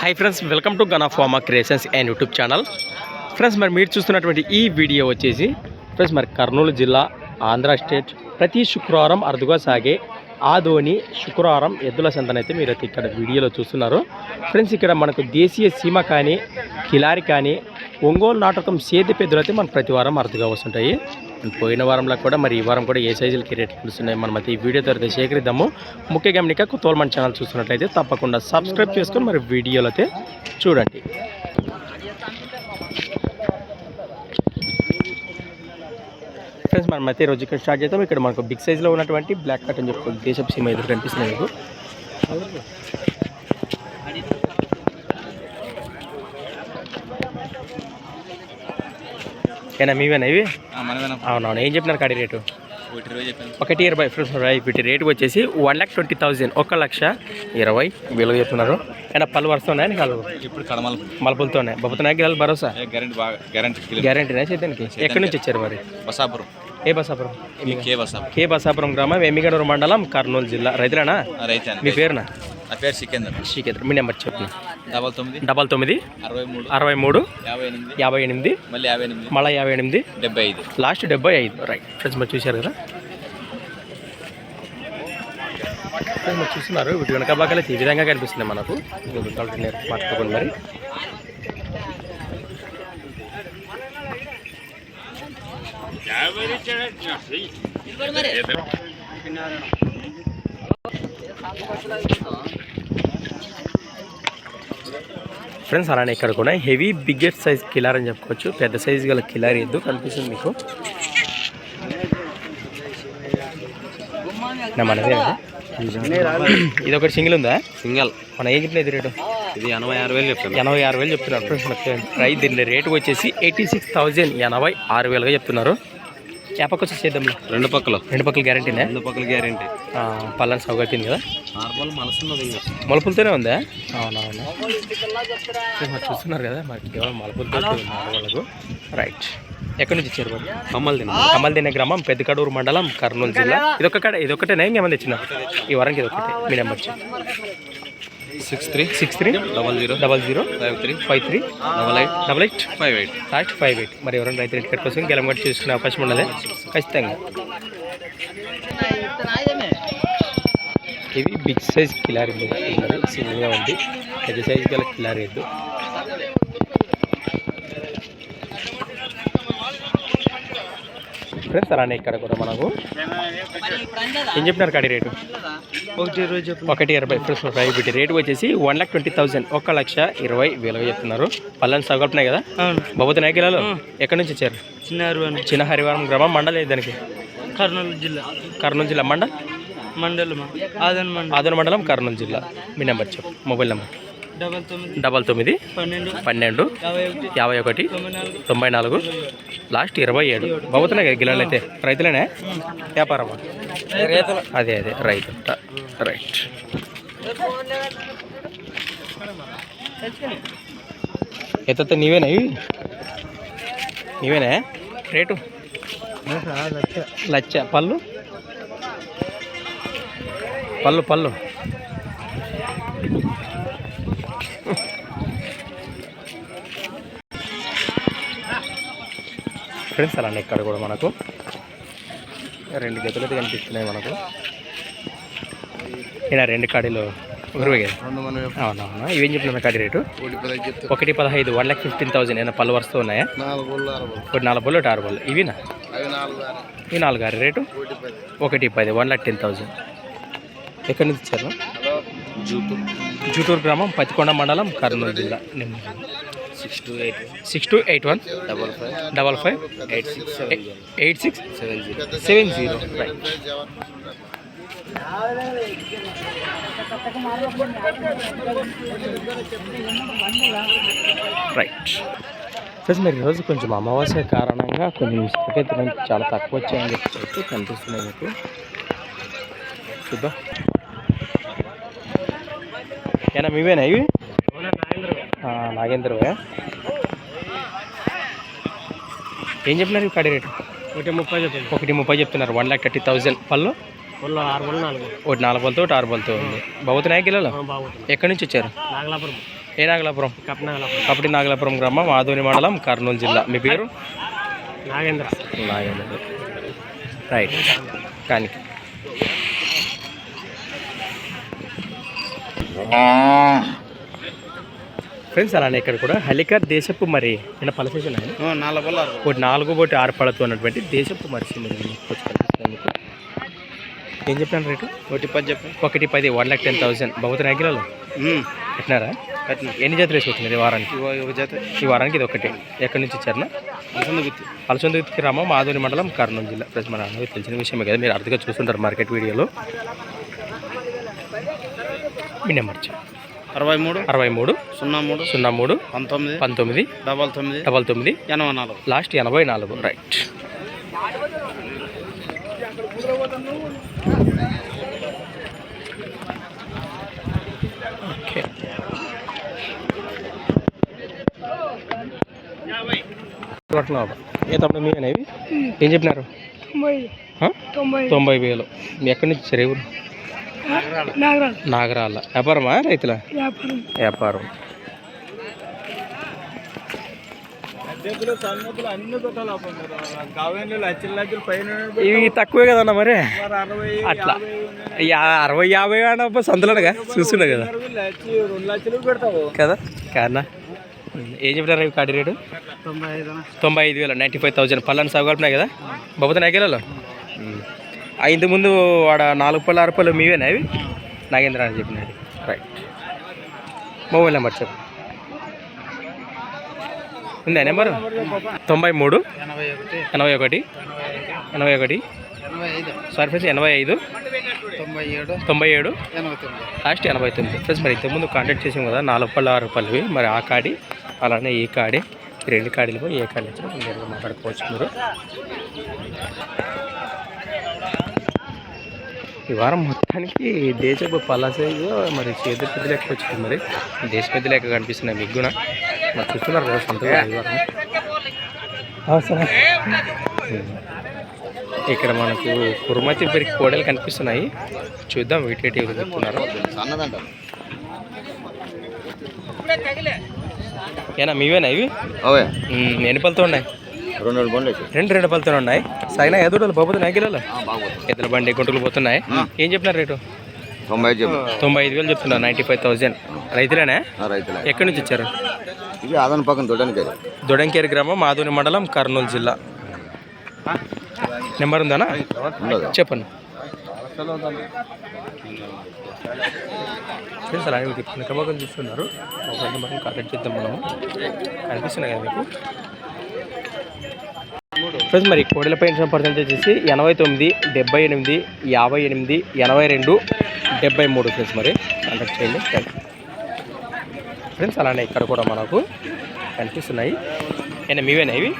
Hi friends welcome to Gana farmer creations and YouTube channel friends మరి మీరు చూస్తున్నటువంటి ఈ వీడియో వచ్చేసి ఫ్రెండ్స్ మరి కర్నూలు జిల్లా ఆంధ్ర స్టేట్. ప్రతి శుక్రవారం అరుదుగా సాగే ఆదోని శుక్రవారం ఎద్దుల సంతనైతే మీరు అయితే ఇక్కడ వీడియోలో చూస్తున్నారు. ఫ్రెండ్స్ ఇక్కడ మనకు దేశీయ సీమ కానీ కిలారి కానీ ఒంగోలు నాటకం సేద్య పెద్దలు అయితే మనకు ప్రతి వారం అరుదుగా వస్తుంటాయి. పోయిన వారంలో కూడా మరి ఈ వారం కూడా ఏ సైజులకి రేట్లు పిలుస్తున్నాయి మనం అయితే ఈ వీడియో తర్వాత సేకరిద్దాము. ముఖ్య గమనిక తోల్మన్ ఛానల్ చూస్తున్నట్లయితే తప్పకుండా సబ్స్క్రైబ్ చేసుకొని మరి వీడియోలు అయితే చూడండి. ఫ్రెండ్స్ మనం అయితే రోజు ఇక్కడ స్టార్ట్ చేద్దాం. ఇక్కడ మనకు బిగ్ సైజ్లో ఉన్నటువంటి బ్లాక్ కట్ అని చెప్పుకోవాలి దేశపు సీమ ఎదురు కనిపిస్తున్నాయి మీకు ఏనా మీవేనా ఇవి? అవునవును. ఏం చెప్పినారు కాడి రేటు? ఒకటి ఇరవై ఫ్రెండ్స్ వీటి రేటు వచ్చేసి వన్ ల్యాక్ ట్వంటీ థౌజండ్. ఒక లక్ష ఇరవై విలువ చెప్తున్నారు అయినా పళ్ళు వరుస ఉన్నాయని కాదు ఇప్పుడు మలుపులతోనే బొబ్బతున్నాయి భరోసా? గ్యారెంటీ బాగా గ్యారెంటీ గ్యారంటీనా చేద్దానికి? ఎక్కడి నుంచి వచ్చారు మరి? బసాపురం. ఏ బసాపురం? కే బసాపురం. కే బసాపురం గ్రామం ఎమ్మిగడూరు మండలం కర్నూలు జిల్లా. రైతులేనా? రైతే మీ పేరునా? నా పేరు సికేందర్. శ్రీకేంద్ర మీ నెంబర్ చెప్పిన డబల్ తొమ్మిది. డబల్ తొమ్మిది. అరవై మూడు. అరవై మూడు. యాభై ఎనిమిది. యాభై ఎనిమిది. మళ్ళీ యాభై ఎనిమిది. మళ్ళీ యాభై ఎనిమిది. డెబ్బై ఐదు. లాస్ట్ డెబ్బై ఐదు. రైట్ ఫ్రెండ్స్ మరి చూశారు కదా? మరి చూస్తున్నారు. వీటి వెనక భాగాలు అయితే ఈ విధంగా కనిపిస్తుంది మనకు. మాట్లాడుకోండి మరి. ఫ్రెండ్స్ అలానే ఇక్కడ కూడా హెవీ బిగ్గెస్ట్ సైజ్ కిలార్ అని చెప్పుకోవచ్చు. పెద్ద సైజ్ గల కిలార్ ఎద్దు కనిపిస్తుంది మీకు? మనదే? ఇది ఒకటి సింగిల్ ఉందా? సింగల్. మన ఏం చెప్పినది రేటు? ఇది ఎనభై ఆరు వేలు చెప్తాను ఎనభై ఆరు వేలు చెప్తున్నారు. ప్రైస్ దీని రేటు వచ్చేసి ఎయిటీ సిక్స్ థౌజండ్ ఎనభై ఆరు వేలుగా చెప్తున్నారు. చేపకు వచ్చి చేద్దాంలో. రెండు పక్కలు. రెండు పక్కల గ్యారంటీనే రెండు పక్కల గ్యారెంటీ పల్లని సౌకర్యం కదా? నార్మల్ మనసున్నది మలుపులతోనే ఉందా? అవునవును. మరి చూస్తున్నారు కదా మరి కేవలం మలుపులతో వాళ్ళకు. రైట్ ఎక్కడి నుంచి ఇచ్చారు మరి? కమ్మలు తిన కమల్ దిన గ్రామం పెద్దకడూరు మండలం కర్నూలు జిల్లా. ఇదొక కడ ఇదొకటేనా ఇంకేమైనా తెచ్చిన ఈ వారానికి ఇదొకటే మీ number six three. Six three. Double zero. Double zero. Five three. Five three. Double eight. Double eight. Five eight. Last five eight. మరి ఎవరైనా రైతు రేట్ కోసం గెలమగట్టు చూసుకునే అవకాశం ఉన్నది? ఖచ్చితంగా. ఇవి బిగ్ సైజ్ కిలారీ సింగిల్గా ఉంది. పెద్ద సైజ్ గల కిలారీ ఎద్దు ఫ్రెండ్స్ అలానే ఇక్కడ కూడా మనకు ఏం చెప్పినారు కాడి రేటు? ఒకటి ఇరవై ఒకటి ఇరవై ఫ్రెండ్స్ ఫైవ్ వీటి రేటు వచ్చేసి వన్ లాక్ ట్వంటీ థౌసండ్. ఒక లక్ష ఇరవై వేలుగా చెప్తున్నారు. పళ్ళని సగలుపున్నాయి కదా? బాబుతో నాయకులలో ఎక్కడి నుంచి వచ్చారు? చిన్న అరవై చిన్న హరివారం గ్రామం మండలం దానికి? కర్నూలు జిల్లా. కర్నూలు జిల్లా మండ మండలం ఆదన్ మండలం. ఆదోని మండలం కర్నూలు జిల్లా. మీ నెంబర్ చెప్పు మొబైల్ నెంబర్. డబల్ తొమ్మిది పన్నెండు పన్నెండు యాభై ఒకటి తొంభై నాలుగు లాస్ట్ ఇరవై ఏడు. బాబుతున్నాయి కదా గిలాలు అయితే. రైతులేనే? వ్యాపారమా? అదే అదే. రైతు. రైట్. ఎత్త నీవేనా ఇవి? నీవేనా? రేటు? లచ్చ. పళ్ళు? పళ్ళు పళ్ళు. ఫ్రెండ్స్ అలానే ఇక్కడ కూడా మనకు. రెండు జతలు అయితే కనిపిస్తున్నాయి మనకు. ఈయన రెండు కాడీలు అవునవునా ఇవేం చెప్పిన కాడి రేటు? ఒకటి పదహైదు వన్ ల్యాక్ ఫిఫ్టీన్ థౌసండ్ ఏమైనా పళ్ళు వరుస్తూ ఉన్నాయా? ఒకటి నాలుగు బళ్ళు ఒకటి ఆరు బళ్ళు. ఇవినా? అవి నాలుగు ఆరు. రేటు? ఒకటి పది. One lakh ten thousand. ఎక్కడి నుంచి ఇచ్చారు? హలో జూపు జూటూరు గ్రామం పతికొండ మండలం కర్నూలు జిల్లా six two eight six two eight one double five double five eight six eight six seven zero seven zero right right friends మీరు ఈరోజు కొంచెం అమావాస్య కారణంగా కొన్ని ఇసుకైతే చాలా తక్కువ వచ్చాయని చెప్పి కనిపిస్తున్నాయి మీకు. చూద్దాం. ఏనా మీవేనా ఇవి? ఆ, నాగేంద్రవే. ఏం చెప్పినారు ఈ కడి రేటు? ఒకటి ముప్పై చెప్పండి. ఒకటి ముప్పై చెప్తున్నారు వన్ ల్యాక్ థర్టీ థౌజండ్ పళ్ళు? ఒకటి నాలుగు బలతో ఒకటి ఆరు బలతో ఉంది. బాగుతున్నాయి గిల్లలు? ఎక్కడి నుంచి వచ్చారు? నాగలాపురం. ఏ నాగలాపురం? కపటి నాగలాపురం గ్రామం ఆదోని మండలం కర్నూలు జిల్లా. మీ పేరు? నాగేంద్ర. నాగేంద్ర. రైట్ కానీ ఫ్రెండ్స్ అలానే ఇక్కడ కూడా హలికర్ దేశపు మరి నిన్న పలసేసిన ఒకటి నాలుగు ఒకటి ఆరు పళ్ళతో ఉన్నటువంటి దేశపు మరి. ఏం చెప్పినాను రేటు? ఒకటి పది చెప్పు. ఒకటి పది వన్ లాక్ టెన్ థౌసండ్. బహుత నాగిలలో పెట్టినారా? ఎన్ని జతలు వేసుకుంటున్నారు ఈ వారానికి? ఈ వారానికి ఇది ఒకటి. ఎక్కడి నుంచి ఇచ్చారనా అసలు గుర్తు అలసందుకి గ్రామం మాధురి మండలం కర్నూలు జిల్లా. మన అందరికీ తెలిసిన విషయమే కదా మీరు అర్థంగా చూస్తుంటారు మార్కెట్ వీడియోలో. మీ నెంబర్. అరవై మూడు అరవై మూడు సున్నా మూడు సున్నా మూడు పంతొమ్మిది పంతొమ్మిది డబల్ తొమ్మిది డబల్ తొమ్మిది ఎనభై నాలుగు. లాస్ట్ ఎనభై నాలుగు. రైట్ ఓకే ఏ తమ్ముడు మీ అనేవి? ఏం చెప్పినారు? తొంభై. వేలు. మీ ఎక్కడి నుంచి వచ్చారు ఎవరు నాగరాల వ్యాపారమా రైతుల? వ్యాపారం. ఇవి తక్కువే కదన్న మరి? అట్లా. అరవై యాభై అన్నప్పుడు సంతలోనగా చూస్తుండే కదా. కదా? కాదన్నా? ఏం చెప్పినారు ఇవి కాడి రేటు? తొంభై ఐదు వేలు నైంటీ ఫైవ్ థౌసండ్ పళ్ళని సాగు కలిపినాయి కదా? బాబుతో నాకేలలో ఇంత ముందు వాడ నాలుగు పళ్ళు ఆరు పళ్ళు మీవేనా అవి? నాగేంద్ర అని చెప్పినది రైట్ మొబైల్ నెంబర్ చెప్పు. ఉందా నెంబరు? తొంభై మూడు ఎనభై ఒకటి ఎనభై ఒకటి ఎనభై ఐదు సారీ ఫ్రెండ్స్ ఎనభై ఐదు తొంభై ఏడు తొంభై ఏడు లాస్ట్ ఎనభై తొమ్మిది. ఫ్రెండ్స్ మరి ఇంతకుముందు కాంటాక్ట్ చేసాం కదా నాలుగు పళ్ళు ఆరు పళ్ళువి మరి ఆ కాడి అలానే ఈ కాడి రెండు కాడీలు ఏ కాడి నుంచి మాట్లాడుకోవచ్చు మీరు. ఈ వారం మొత్తానికి దేశపు పలాసైజు మరి చేతి పెద్ద లెక్క వచ్చింది మరి. దేశ పెద్ద లెక్క కనిపిస్తున్నాయి మీకు కూడా. మరి చూస్తున్నారు కదా సొంతగా ఇక్కడ మనకు కురుమతి పెరిగి కోడలు కనిపిస్తున్నాయి. చూద్దాం వీటి చెప్తున్నారు. ఏనా మీవేనా ఇవి? అవే. ఎన్ని పళ్ళతో ఉన్నాయి? రెండు బండ్లు రెండు రెండు పళ్ళతో ఉన్నాయి. సైనా ఎదురు పోతున్నాయి బాగుంది ఎద్దుల బండి గుంటలు పోతున్నాయి. ఏం చెప్పినారు రేటు? తొంభై తొంభై ఐదు వేలు చెప్తున్నారు నైంటీ ఫైవ్ థౌజండ్. రైతులేనా? రైతులే. ఎక్కడి నుంచి ఇచ్చారు ఇది ఆదాని పక్కన దొడ్డానికి దొడంకేరి గ్రామం మాధుని మండలం కర్నూలు జిల్లా. నెంబర్ ఉందానా? చెప్పండి. మీకు వెనకబాగం చూస్తున్నారు. కాంటాక్ట్ చేద్దాం మనము. కనిపిస్తున్నాయి కదా మీకు? ఫ్రెండ్స్ మరి కోడెల పెన్షన్ పర్సెంటేజ్ వచ్చేసి ఎనభై తొమ్మిది డెబ్బై ఎనిమిది యాభై ఎనిమిది ఎనభై రెండు డెబ్బై మూడు ఫ్రెండ్స్ మరి. కాంటాక్ట్ చేయండి. ఫ్రెండ్స్ అలానే ఇక్కడ కూడా మనకు కనిపిస్తున్నాయి. అయినా మీవేనా ఇవి?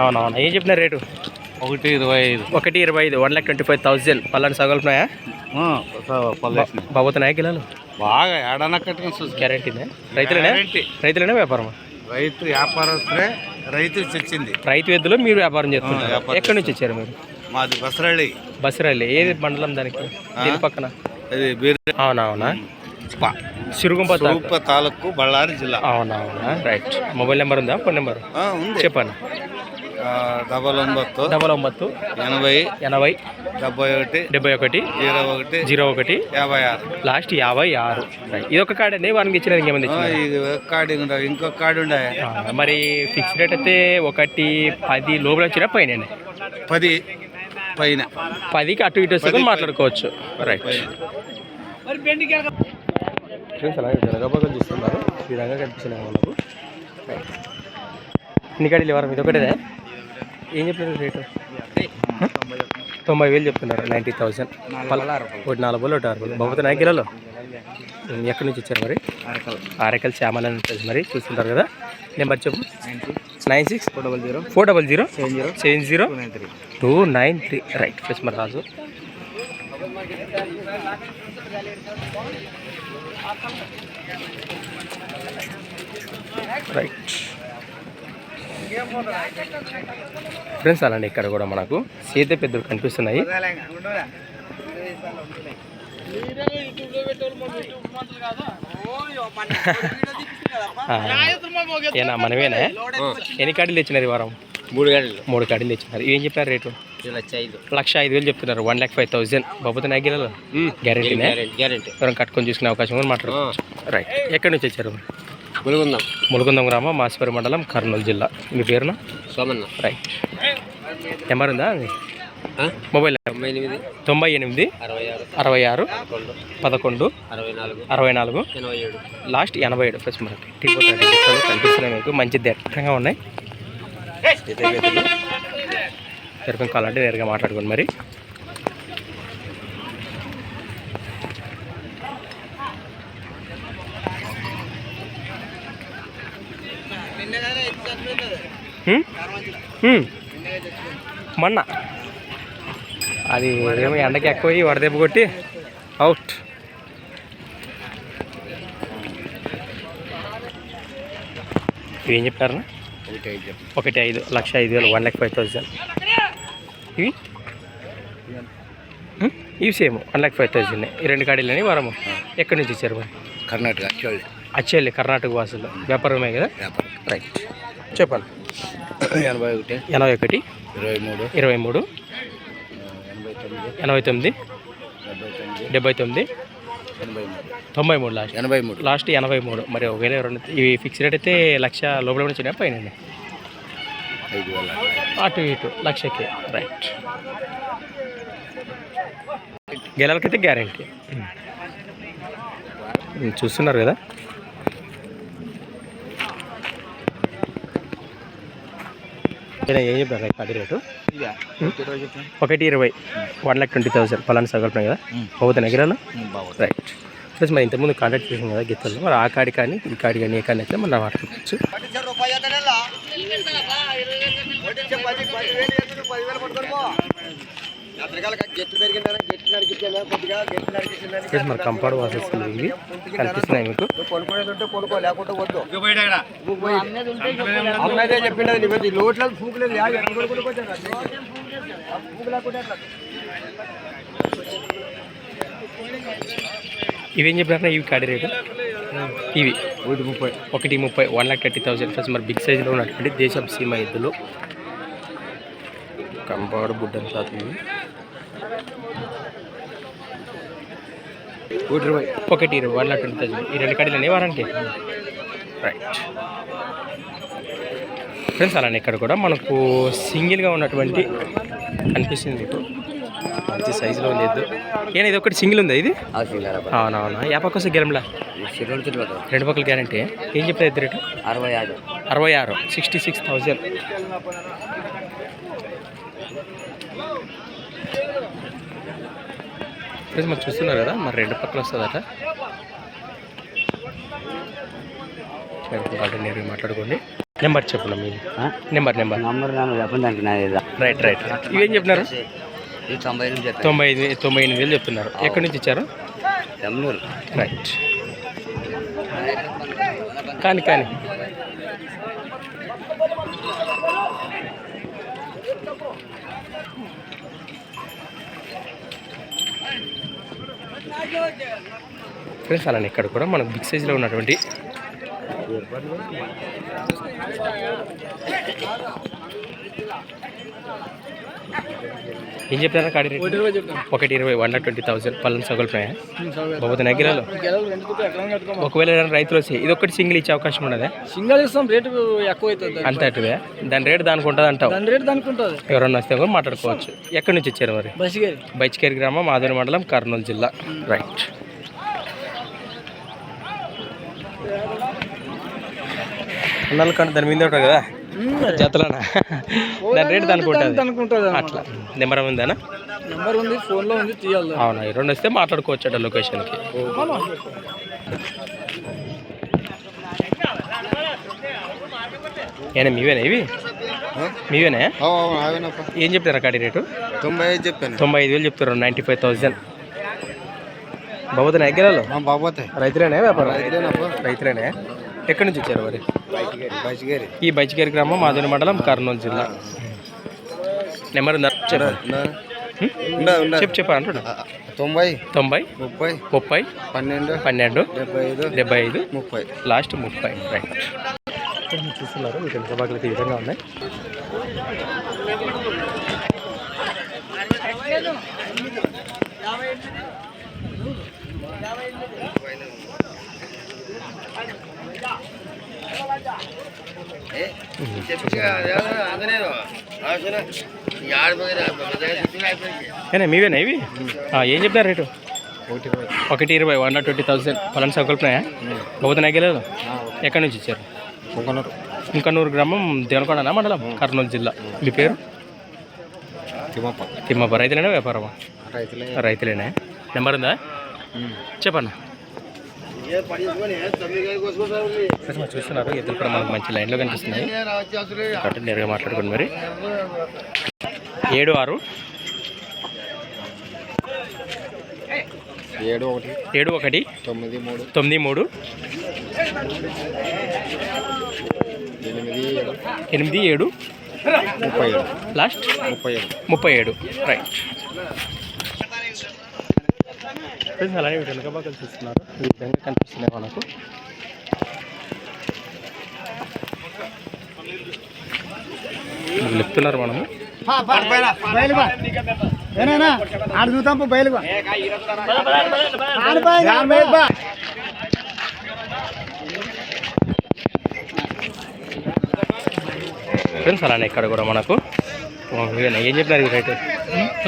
అవునవునా. ఏం చెప్పిన రేటు? ఒకటి ఇరవై ఐదు. ఒకటి ఇరవై ఐదు one lakh twenty five thousand పళ్ళని సగలుపున్నాయా బాబోతున్నాయా కిలోలు? బాగా ఏడన్నా కట్టుకుని చూసి గ్యారంటీనే రైతులేనా. రైతులేనా వ్యాపారం రైతు వ్యాపారస్తులే రైతు తెచ్చింది. రైతు ఎద్దులో మీరు వ్యాపారం చేస్తున్నారు ఎక్కడి నుంచి వచ్చారు మీరు? మాది బసరಳ್ಳಿ బసిరాలి ఏది మండలం దానికి? దీని పక్కన? అవునవునా సిరుగుంప తాలూకు? బళ్ళారి జిల్లా. అవునవునా రైట్. మొబైల్ నెంబర్ ఉందా? Phone number? చెప్పండి. డబల్ ఒంబత్తు డబల్ ఒంబత్తు ఎనభై ఎనభై డెబ్బై ఒకటి డెబ్బై ఒకటి జీరో ఒకటి జీరో ఒకటి యాభై ఆరు. లాస్ట్ యాభై ఆరు. ఇది ఒక కార్డు అండి వానికి ఇచ్చిన ఇంకేమైంది ఇది ఒక కార్డు ఉండవు ఇంకొక కార్డు ఉండే మరి ఫిక్స్ రేట్ అయితే ఒకటి పది లోపల వచ్చినా పైన పది పైన. పదికి అటు ఇటు వస్తే మాట్లాడుకోవచ్చు. రైట్ ఫ్రెండ్స్ అలాగే జరగబోకలు చూస్తున్నారు. ఈ విధంగా కనిపిస్తున్నాయి మనకు ఎన్ని కడీలు ఎవరు ఇది ఒకటేనే? ఏం చెప్తున్నారు రేటు? తొంభై వేలు చెప్తున్నారు నైంటీ థౌసండ్. ఒకటి నాలుగు బోలు ఒకటి ఆరు బోలు బహుమతి కిలోలు? ఎక్కడి నుంచి ఇచ్చారు మరి? ఆరేకల్ శ్యామల్ ఉంటుంది మరి చూస్తుంటారు కదా. నెంబర్ చెప్పు. Nine six? Four double zero. Four double zero? Seven zero. Seven zero? Two nine three. Right plus మరి రాజు. రైట్. ఫ్రెండ్స్ అలాంటి ఇక్కడ కూడా మనకు సీత పెద్దలు కనిపిస్తున్నాయి. ఏనా మనమేనే? ఎన్ని కాడీలు తెచ్చినారు ఈ వారం? మూడు గంటలు మూడు కాడీలు తెచ్చినారు. ఏం చెప్పారు రేటు? లక్ష ఐదు. వేలు చెప్తున్నారు. వన్ ల్యాక్ ఫైవ్ థౌసండ్ బాబుతో గ్యారెంటీనే? గ్యారెంటీ ఎవరైనా కట్టుకొని చూసుకునే అవకాశం కూడా మాట్లాడుకోవచ్చు. రైట్ ఎక్కడి నుంచి వచ్చారు ములుగుందాం. ములుగుందం గ్రామం మాసిపేరు మండలం కర్నూలు జిల్లా. మీ పేరున? సోమన్న. రైట్. నెంబర్ ఉందా అది? మొబైల్ తొంభై ఎనిమిది. తొంభై ఎనిమిది. అరవై ఆరు. అరవై ఆరు. పదకొండు. అరవై నాలుగు. అరవై నాలుగు. ఎనభై ఏడు. లాస్ట్ ఎనభై ఏడు. ప్లస్ మనకి టీ కనిపిస్తున్నాయి మీకు. మంచి దట్టంగా ఉన్నాయి? సరిపోయి కావాలంటే నేరుగా మాట్లాడుకోండి మరి. మొన్న. అది ఏమో ఎండకి ఎక్కువ వడదెబ్బ కొట్టి అవుట్. ఇవి ఏం చెప్పారు ఒకటి ఐదు లక్ష ఐదు వేలు వన్ ల్యాక్ ఫైవ్ థౌసండ్. ఇవి? ఇవి same one lakh five thousand. ఈ రెండు గాడీలని వారము. ఎక్కడి నుంచి ఇచ్చారు మరి? కర్ణాటక చోళ అచ్చేళ్ళి కర్ణాటక వాసులు. వ్యాపారమే కదా? రైట్. చెప్పండి ఎనభై ఒకటి. ఎనభై ఒకటి ఇరవై మూడు. ఇరవై మూడు ఎనభై తొమ్మిది డెబ్బై తొమ్మిది. తొంభై మూడు లాస్ట్. ఎనభై మూడు. లాస్ట్ ఎనభై మూడు. మరి ఒకవేళ రెండు ఇవి ఫిక్స్ రేట్ అయితే లక్ష లోపల కూడా వచ్చినాయి? పైన అటు ఇటు లక్షకి. రైట్ గెలలకైతే గ్యారంటీ చూస్తున్నారు కదా? ఏం చెప్పారు? కాడి రేటు. ఒకటి ఇరవై వన్ ల్యాక్ ట్వంటీ థౌసండ్ పలానా సగల్పం కదా? అవుతుంది ఎగరాలు రైట్. ప్లస్ మరి ఇంతకుముందు కాంటాక్ట్ చేసాం కదా గిత్తలు మరి ఆ కాడి కానీ ఈ కాడి కానీ ఏ కాడి అయితే మనం మాట్లాడుకోవచ్చు ప్లస్ మరి కంపౌండ్ వాసెస్ ఇవి కనిపిస్తున్నాయి మీకు. చెప్పిండదు లోట్ల ఇవేం చెప్పినారా ఇవి కాడి రేటు. ఇవి. ఒకటి ముప్పై. ఒకటి ముప్పై one lakh thirty thousand. Plus మరి బిగ్ సైజులో ఉన్నటువంటి దేశం సీమ ఎద్దులు. కంపాడు బుడ్డన్ సాత్ ఇవి ఒకటి ఇరవై ఒకటి ఇరవై వన్ లాక్ ట్వంటీ థౌసండ్. ఈ రెండు కాడీలు వారానికి? రైట్ ఫ్రెండ్స్ అలానే ఇక్కడ కూడా మనకు సింగిల్గా ఉన్నటువంటి కనిపిస్తుంది మీకు. మంచి సైజులో ఉంది ఎద్దు ఏనా ఇది ఒకటి సింగిల్ ఉందా ఇది? అవునవునా యా పక్క వస్తే గెలంలా రెండు పక్కల గ్యారంటీ. ఏం చెప్తారు ఇద్దరు రేటు? అరవై ఆరు. అరవై ఆరు. సిక్స్టీ సిక్స్ థౌజండ్ ఫ్రెండ్స్ మరి చూస్తున్నారు కదా మరి రెండు పక్కల వస్తుందట. నేరు మాట్లాడుకోండి. నెంబర్ చెప్పండి మీది నెంబర్ నెంబర్. నంబర్ చెప్పండి నా రైట్ రైట్. ఇవేం చెప్పినారు తొంభై ఎనిమిది తొంభై ఎనిమిది వేలు చెప్తున్నారు. ఎక్కడి నుంచి ఇచ్చారు? రైట్. కానీ కానీ. ఫ్రెండ్స్ అలానే ఇక్కడ కూడా మనకు బిగ్ సైజ్లో ఉన్నటువంటి ఏం చెప్పారా? కాడి రేట్? ఒకటి ఇరవై వన్ లాక్ ట్వంటీ థౌసండ్. పల్లెని సగలుపోయా బాబోతు నగిరాలు ఒకవేళ రైతులు వస్తే ఇది ఒకటి సింగిల్ ఇచ్చే అవకాశం ఉండదా సింగల్ ఇస్తాం రేటు ఎక్కువ అవుతుంది అంతే అటువే. దాని రేట్ దానికి ఉంటుంది అంటావు. దాని రేటు దానికి ఉంటుంది. ఎవరన్నా వస్తే కూడా మాట్లాడుకోవచ్చు. ఎక్కడి నుంచి వచ్చారు మరి? బైచ్కేరి గ్రామం ఆదూరు మండలం కర్నూలు జిల్లా. రైట్. అన్నాలు కంటే దాని మీద ఉంటుంది కదా? జతలనా దాని రేట్ అట్లా. నెంబర్ ఉందానా? నెంబర్ ఉంది ఫోన్లో ఉంది తీయాలి అవునా ఈ రెండు వస్తే మాట్లాడుకోవచ్చు అట లొకేషన్కి. ఏనా మీవేనా ఇవి? మీవేనా? ఏం చెప్తారా కాడి రేటు? తొంభై ఐదు చెప్పాను. తొంభై ఐదు వేలు చెప్తారు నైంటీ ఫైవ్ థౌజండ్. బాబోతున్నా ఎగ్గరాలు? బాబోతే. రైతులేనే వ్యాపారం? రైతులేనే? ఎక్కడి నుంచి వచ్చారు మరి? ఈ బైచికేరి గ్రామం మాధురి మండలం కర్నూలు జిల్లా. నెంబర్ చెప్పు. చెప్పు తొంభై తొంభై ముప్పై ముప్పై పన్నెండు పన్నెండు డెబ్బై ఐదు డెబ్బై ఐదు ముప్పై. లాస్ట్ ముప్పై. రైట్ చూస్తున్నారు మీకు ఎంత బాగా ఈ విధంగా ఉన్నాయి. మీవేనా ఇవి? ఏం చెప్తారు రేటు? ఒకటి ఇరవై. వన్ నాట్ ట్వంటీ థౌసండ్. పలానా సౌకల్పనాయా బహుత నగ్గలేదు ఎక్కడి నుంచి ఇచ్చారు? ఒకనూరు ఇంకా నూరు గ్రామం దేవనకొండనా మండలం? కర్నూలు జిల్లా. మీ పేరు? తిమ్మప్ప. తిమ్మప్ప. రైతులేనా వ్యాపారమా? రైతులే. రైతులేనా. నెంబర్ ఉందా? చెప్పన్నా. చూస్తున్నారు. ఇద్దరు కూడా మనకు మంచి లైన్లో కనిపిస్తున్నాయి కాబట్టి నేరుగా మాట్లాడుకోండి మరి. ఏడు ఆరు. ఏడు ఒకటి. ఏడు ఒకటి. తొమ్మిది మూడు. తొమ్మిది మూడు. ఎనిమిది ఏడు. ఎనిమిది ఏడు. ముప్పై ఏడు. లాస్ట్ ముప్పై ఏడు. ముప్పై ఏడు. రైట్ ఫ్రెండ్స్ అలానే వెనక చూస్తున్నారు ఈ విధంగా కనిపిస్తున్నాయి మనకు. వీళ్ళు చెప్తున్నారు మనము? ఆడు చూద్దాం బయలు ఫ్రెండ్స్ అలానే ఇక్కడ కూడా మనకు? ఏం చెప్పినారు ఈ రేటు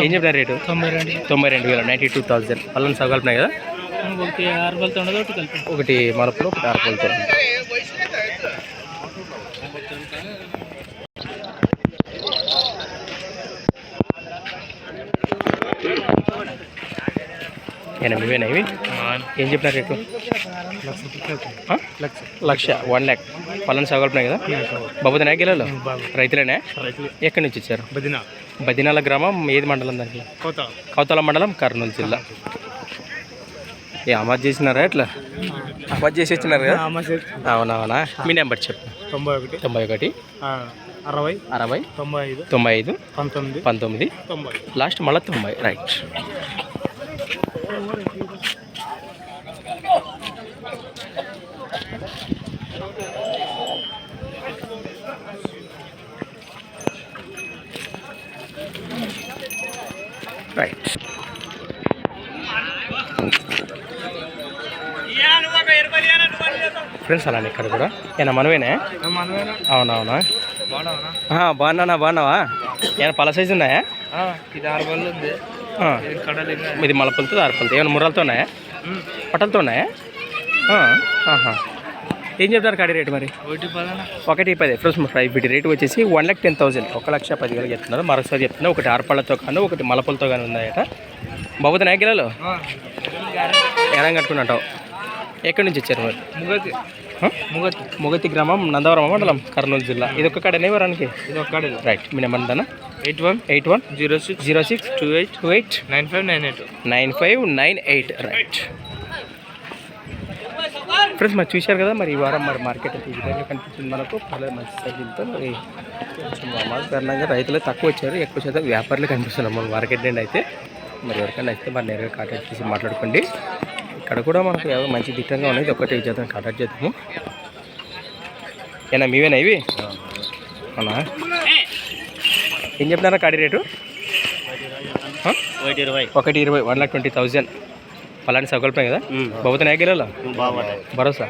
ఏం చెప్పినారు రేటు? తొంభై రెండు. తొంభై రెండు వేల నైంటీ టూ థౌజండ్ పళ్ళని సగలుపున్నాయి కదా? ఒకటి ఆరు బలతో ఉండదు ఒకటి కలిపి. ఒకటి మరపులు ఒకటి అరపలతో ఎనిమిదివేనా ఇవి? ఏం చెప్పినారు రేటు? ఆ? లక్ష వన్ ల్యాక్. పళ్ళని సగలుపున్నాయి కదా? బాబుదా నాయకులలో రైతులేనా? ఎక్కడి నుంచి ఇచ్చారు? బదినా. బదినాల గ్రామం ఏది మండలం దానికి? కోత కౌతల మండలం కర్నూలు జిల్లా. ఏ అమర్ చేసినారా ఎట్లా? అమర్ చేసి ఇచ్చినారు కదా? అవునవునా? మీ నెంబర్ చెప్పు. తొంభై ఒకటి. తొంభై ఒకటి. అరవై. అరవై. తొంభై ఐదు. తొంభై ఐదు. పంతొమ్మిది. పంతొమ్మిది. తొంభై. లాస్ట్ మళ్ళీ తొంభై. రైట్. రైట్ ఫ్రెండ్స్ అలానే ఇక్కడ కూడా. ఏనా మనమేనే అవునవునా? బాగున్నానా బాగున్నావా? ఏమైనా పల సైజు ఉన్నాయా? ఇది ఆరు మలపలతో ఆరపలతో ఏమైనా ముర్రలతో ఉన్నాయా? పట్టలతో ఉన్నాయా. ఏం చెప్తారు కాడి రేటు మరి? ఒకటి పది. ఫ్రెండ్స్ ఫ్రై వీటి రేటు వచ్చేసి వన్ ల్యాక్ టెన్ థౌసండ్ ఒక లక్ష పదివేలు చెప్తున్నారు. మరొకసారి చెప్తున్నా ఒకటి ఆరపళ్ళతో కానీ ఒకటి మలపలతో కానీ ఉన్నాయట బాబుతో నాయకులలో ఎరం కట్టుకున్నట్టావు. ఎక్కడి నుంచి వచ్చారు మరి? ముగతి? ముగతి. ముగతి గ్రామం నందవరం మండలం కర్నూలు జిల్లా. ఇది ఒక కడనే వరానికి ఇది ఒక్కడే రైట్ మీ నెంబర్ ఉందన్నా eight one eight one zero six zero six two eight two eight nine five nine eight. Nine five nine eight. Right friends మరి చూశారు కదా మరి ఈ వారం మరి మార్కెట్ అయితే ఈ విధంగా కనిపిస్తుంది మనకు. పర్లేదు మంచి సైజులతో మరి కారణంగా రైతులే తక్కువ వచ్చారు ఎక్కువ శాతం వ్యాపారులు కనిపిస్తున్నారు మన మార్కెట్ నుండి అయితే. మరి ఎవరికైనా అయితే మరి నేరుగా కాంటాక్ట్ చేసి మాట్లాడుకోండి. ఇక్కడ కూడా మనకు ఏదో మంచి దిట్టంగా ఉన్నాయి ఇది ఒకటి చేద్దాం కాంటాక్ట్ చేద్దాము. ఏనా మీవేనా ఇవి? అవునా? ఏం చెప్తున్నారా కాడి రేటు? ఆ? ఒకటి ఇరవై. ఒకటి ఇరవై వన్ లాక్ ట్వంటీ థౌజండ్. పలాని సౌకల్పం కదా? నాయకులలో బాగుంటాయి భరోసా?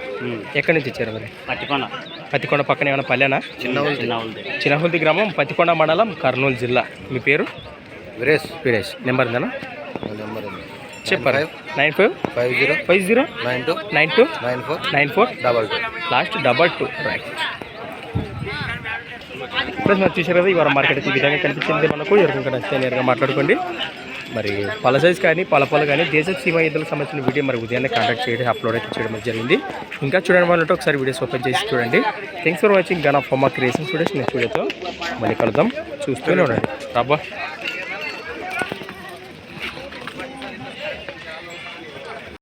ఎక్కడి నుంచి ఇచ్చారు మరి? పట్టుకొన పత్తికొండ పక్కన ఏమైనా పల్లెనా? చిన్న చిన్న ఉంది చినహుల్ది గ్రామం పత్తికొండ మండలం కర్నూలు జిల్లా. మీ పేరు? వీరేష్. వీరేష్. నెంబర్ ఉందనా? నెంబర్ చెప్పారు? Nine five. Five? Zero. Five zero? Nine two. Nine two? Nine four. Nine four? Double two. Last double two. Right. Plus మరి చూసారు కదా వారం మార్కెట్ ఈ విధంగా కనిపించింది మనకు. ఎవరికైనా నచ్చితే నేరుగా మాట్లాడుకోండి. మరి పల సైజ్ కానీ పలపలు కానీ దేశ సీమ ఇద్దరు సంబంధించిన వీడియో మరి ఉదయాన్నే కాంటాక్ట్ చేయడం అప్లోడ్ అయితే చేయడం జరిగింది. ఇంకా చూడండి వాళ్ళంటే ఒకసారి వీడియోస్ ఓపెన్ చేసి చూడండి. Thanks for watching Gana farmer creation videos next వీడియోతో మళ్ళీ కలుద్దాం. చూస్తూనే ఉండండి. రాబా.